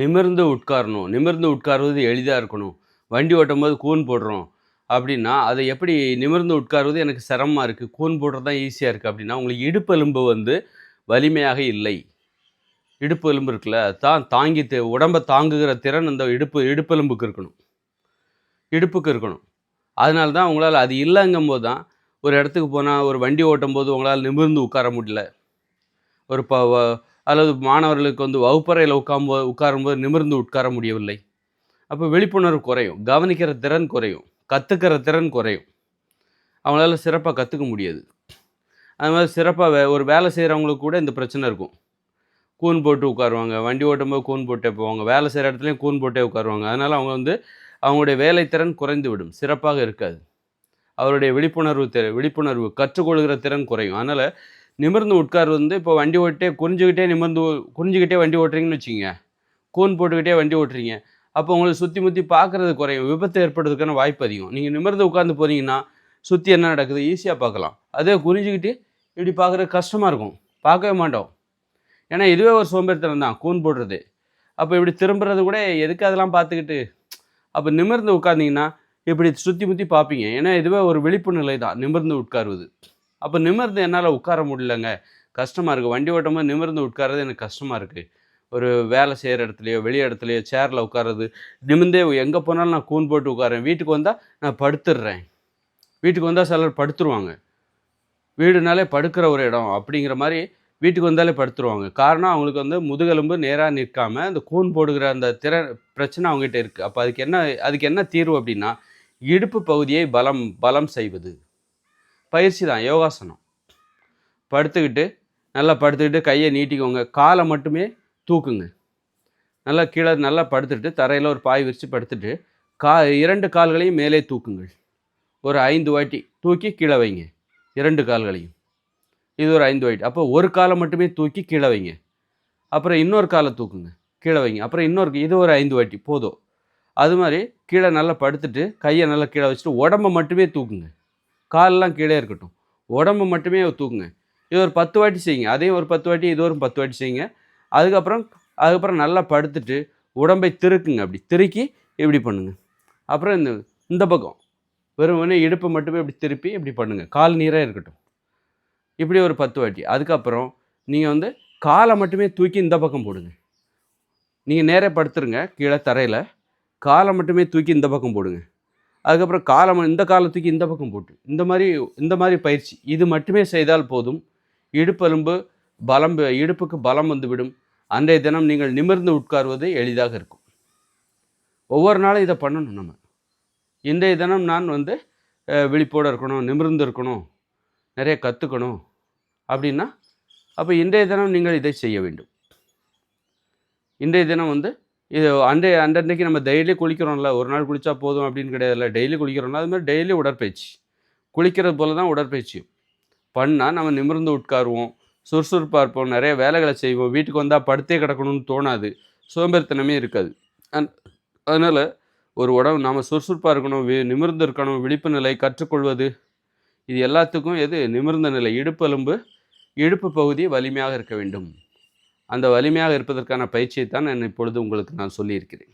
நிமிர்ந்து உட்காரணும். நிமிர்ந்து உட்காருவது எளிதாக இருக்கணும். வண்டி ஓட்டும் போது கூன் போடுறோம். அப்படின்னா அதை எப்படி நிமிர்ந்து உட்காருவது எனக்கு சிரமமாக இருக்குது கூன் போடுறது தான் ஈஸியாக இருக்குது அப்படின்னா உங்களுக்கு இடுப்பெலும்பு வந்து வலிமையாக இல்லை. இடுப்பு எலும்பு இருக்குல்ல தான் தாங்கி உடம்பை தாங்குகிற திறன் அந்த இடுப்பு இடுப்பெலும்புக்கு இருக்கணும். இடுப்புக்கு இருக்கணும். அதனால தான் உங்களால் அது இல்லைங்கும் போது தான் ஒரு இடத்துக்கு போனால் ஒரு வண்டி ஓட்டும் போது உங்களால் நிமிர்ந்து உட்கார முடியல. ஒரு ப அல்லது மாணவர்களுக்கு வந்து வகுப்பறையில் உட்காரும்போது உட்காரும்போது நிமிர்ந்து உட்கார முடியவில்லை. அப்போ விழிப்புணர்வு குறையும் கவனிக்கிற திறன் குறையும் கற்றுக்கிற திறன் குறையும். அவங்களால சிறப்பாக கற்றுக்க முடியாது. அது மாதிரி சிறப்பாக வே ஒரு வேலை செய்கிறவங்களுக்கு கூட இந்த பிரச்சனை இருக்கும். கூன் போட்டு உட்காருவாங்க வண்டி ஓட்டும்போது கூன் போட்டே போவாங்க வேலை செய்கிற இடத்துலையும் கூன் போட்டே உட்காருவாங்க. அதனால் அவங்க வந்து அவங்களுடைய வேலைத்திறன் குறைந்து விடும் சிறப்பாக இருக்காது. அவருடைய விழிப்புணர்வு திற விழிப்புணர்வு கற்றுக்கொள்கிற திறன் குறையும். அதனால் நிமிர்ந்து உட்கார்வது வந்து இப்போ வண்டி ஓட்டிட்டே குறிஞ்சிக்கிட்டே நிமிர்ந்து குறிஞ்சிக்கிட்டே வண்டி ஓட்டுறீங்கன்னு வச்சுக்கோங்க. கூன் போட்டுக்கிட்டே வண்டி ஓட்டுறீங்க. அப்போ உங்களை சுற்றி முற்றி பார்க்குறது குறையும். விபத்து ஏற்படுறதுக்கான வாய்ப்பு அதிகம். நீங்கள் நிமிர்ந்து உட்காந்து போனீங்கன்னா சுற்றி என்ன நடக்குது? ஈஸியாக பார்க்கலாம். அதே குறிஞ்சிக்கிட்டு இப்படி பார்க்குறது கஷ்டமாக இருக்கும். பார்க்கவே மாட்டோம். ஏன்னா இதுவே ஒரு சோம்பேறித்தனம் தான் கூன் போடுறது. அப்போ இப்படி திரும்புறது கூட எதுக்கு அதெல்லாம் பார்த்துக்கிட்டு? அப்போ நிமிர்ந்து உட்காந்திங்கன்னா இப்படி சுற்றி முற்றி பார்ப்பீங்க. ஏன்னா இதுவே ஒரு விழிப்பு நிலை தான் நிமிர்ந்து உட்காருவது. அப்போ நிமிர்ந்து என்னால் உட்கார முடியலங்க. கஷ்டமாக இருக்குது வண்டி ஓட்டும்போது நிமிர்ந்து உட்காரது எனக்கு கஷ்டமாக இருக்குது ஒரு வேலை செய்கிற இடத்துலையோ வெளி இடத்துலையோ சேரில் உட்காரது நிமிர்ந்தே எங்கே போனாலும் நான் கூன் போட்டு உட்காரேன் வீட்டுக்கு வந்தால் நான் படுத்துடுறேன் வீட்டுக்கு வந்தால் சிலர் படுத்துருவாங்க. வீடுனாலே படுக்கிற ஒரு இடம் அப்படிங்கிற மாதிரி வீட்டுக்கு வந்தாலே படுத்துருவாங்க. காரணம் அவங்களுக்கு வந்து முதுகெலும்பு நேராக நிற்காம அந்த கூன் போடுகிற அந்த திற பிரச்சனை அவங்ககிட்ட இருக்குது அப்போ அதுக்கு என்ன அதுக்கு என்ன தீர்வு அப்படின்னா இடுப்பு பகுதியை பலம் பலம் செய்வது. பயிற்சி தான் யோகாசனம். படுத்துக்கிட்டு நல்லா படுத்துக்கிட்டு கையை நீட்டிக்கோங்க. காலை மட்டுமே தூக்குங்க. நல்லா கீழே நல்லா படுத்துட்டு தரையில் ஒரு பாய் விரித்து படுத்துட்டு கா இரண்டு கால்களையும் மேலே தூக்குங்கள் ஒரு ஐந்து வாட்டி தூக்கி கீழே வைங்க. இரண்டு கால்களையும். இது ஒரு ஐந்து வாட்டி. அப்போ ஒரு காலை மட்டுமே தூக்கி கீழே வைங்க. அப்புறம் இன்னொரு காலை தூக்குங்க. கீழே வைங்க. அப்புறம் இன்னொரு இது ஒரு ஐந்து வாட்டி. போதும். அது மாதிரி கீழே நல்லா படுத்துட்டு கையை நல்லா கீழே வச்சுட்டு உடம்ப மட்டுமே தூக்குங்க. காலெல்லாம் கீழே இருக்கட்டும். உடம்பு மட்டுமே தூக்குங்க. இது ஒரு பத்து வாட்டி செய்யுங்க. அதையும் ஒரு பத்து வாட்டி இது ஒரு பத்து வாட்டி செய்யுங்க. அதுக்கப்புறம் அதுக்கப்புறம் நல்லா படுத்துட்டு உடம்பை திருக்குங்க அப்படி. திருக்கி இப்படி பண்ணுங்கள் அப்புறம் இந்த இந்த பக்கம். வெறும் வெறுமனே இடுப்பை மட்டுமே இப்படி திருப்பி இப்படி பண்ணுங்கள் கால் நீராக இருக்கட்டும். இப்படி ஒரு பத்து வாட்டி. அதுக்கப்புறம் நீங்கள் வந்து காலை மட்டுமே தூக்கி இந்த பக்கம் போடுங்க. நீங்கள் நேராக படுத்துருங்க. கீழே தரையில். காலை மட்டுமே தூக்கி இந்த பக்கம் போடுங்க. அதுக்கப்புறம் காலம் இந்த காலத்துக்கு இந்த பக்கம் போட்டு இந்த மாதிரி இந்த மாதிரி பயிற்சி. இது மட்டுமே செய்தால் போதும். இடுப்பெலும்பு பலம் இடுப்புக்கு பலம் வந்துவிடும். அன்றைய தினம் நீங்கள் நிமிர்ந்து உட்கார்வது எளிதாக இருக்கும். ஒவ்வொரு நாளும் இதை பண்ணணும் நம்ம. இன்றைய தினம் நான் வந்து விழிப்போடு விழிப்போட இருக்கணும் நிமிர்ந்து இருக்கணும் நிறைய கற்றுக்கணும் அப்படின்னா அப்போ இன்றைய தினம் நீங்கள் இதை செய்ய வேண்டும். இன்றைய தினம் வந்து இது அன்றைய அன்றன்னைக்கு நம்ம டெய்லி குளிக்கிறோம்ல ஒரு நாள் குளித்தா போதும் அப்படின்னு கிடையாதுல்ல. டெய்லி குளிக்கிறோம்ல அது மாதிரி டெய்லி உடற்பயிற்சி. குளிக்கிறது போல தான் உடற்பயிற்சி பண்ணால் நம்ம நிமிர்ந்து உட்காருவோம் சுறுசுறுப்பாக இருப்போம் நிறைய வேலைகளை செய்வோம். வீட்டுக்கு வந்தால் படுத்தே கிடக்கணும்னு தோணாது. சோம்பேறித்தனமே இருக்காது. அந் அதனால் ஒரு உடம்பு நாம் சுறுசுறுப்பாக இருக்கணும் வி நிமிர்ந்து இருக்கணும் விழிப்பு நிலை கற்றுக்கொள்வது. இது எல்லாத்துக்கும் எது? நிமிர்ந்த நிலை இடுப்பெலும்பு இடுப்பு பகுதி வலிமையாக இருக்க வேண்டும். அந்த வலிமையாக இருப்பதற்கான பயிற்சியை தான் நான் இப்பொழுது உங்களுக்கு நான் சொல்லியிருக்கிறேன்.